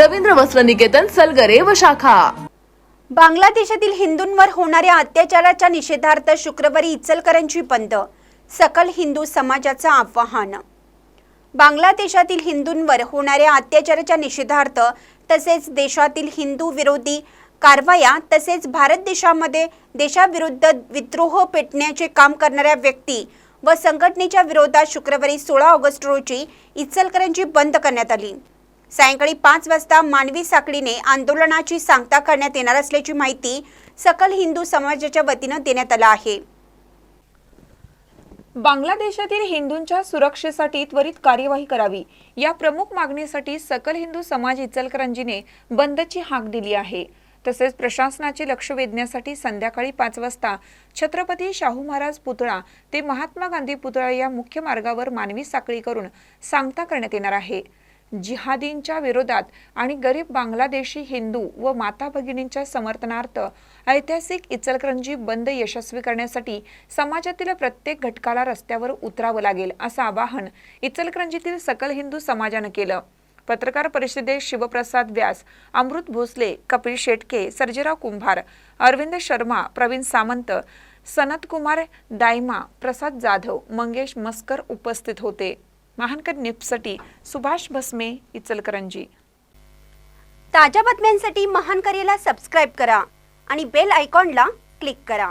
रवींद्र वस्त्र निकेतन सलगरे व शाखा. बांगलादेशातील हिंदूंवर होणाऱ्या अत्याचाराच्या निषेधार्थ शुक्रवारी इचलकरंजी बंद सकल हिंदू समाजाचं आवाहन. बांगलादेशातील हिंदूंवर होणाऱ्या अत्याचाराच्या निषेधार्थ तसेच देशातील हिंदू विरोधी कारवाया तसेच भारत देशामध्ये देशाविरुद्ध विद्रोह पेटण्याचे काम करणाऱ्या व्यक्ती व संघटनेच्या विरोधात शुक्रवारी सोळा ऑगस्ट रोजी इचलकरंजी बंद करण्यात आली. सायंकाळी पाच वाजता मानवी साखळीने आंदोलनाची सांगता करण्यात येणार असल्याची माहिती सकल हिंदू समाजाच्या वतीनं देण्यात आला आहे. बांगलादेशातील हिंदूंच्या सुरक्षेसाठी त्वरित कार्यवाही करावी. या प्रमुख मागणीसाठी सकल हिंदू समाज इचलकरंजीने बंदची हाक दिली आहे. तसेच प्रशासनाचे लक्ष वेधण्यासाठी संध्याकाळी पाच वाजता छत्रपती शाहू महाराज पुतळा ते महात्मा गांधी पुतळा या मुख्य मार्गावर मानवी साखळी करून सांगता करण्यात येणार आहे. जिहादींच्या विरोधात आणि गरीब बांगलादेशी हिंदू व माता भगिनींच्या समर्थनार्थ ऐतिहासिक इचलकरंजी बंद यशस्वी करण्यासाठी समाजातील प्रत्येक घटकाला रस्त्यावर उतरावं लागेल असं आवाहन इचलकरंजीतील सकल हिंदू समाजानं केलं. पत्रकार परिषदेत शिवप्रसाद व्यास अमृत भोसले कपिल शेटके सर्जेराव कुंभार अरविंद शर्मा प्रवीण सामंत सनत कुमार दायमा प्रसाद जाधव मंगेश मस्कर उपस्थित होते. महानकर निप्सटी सुभाष भस्मे इचलकरंजी. ताज्या बातम्यांसाठी महान करेला सबस्क्राईब करा आणि बेल आयकॉनला क्लिक करा.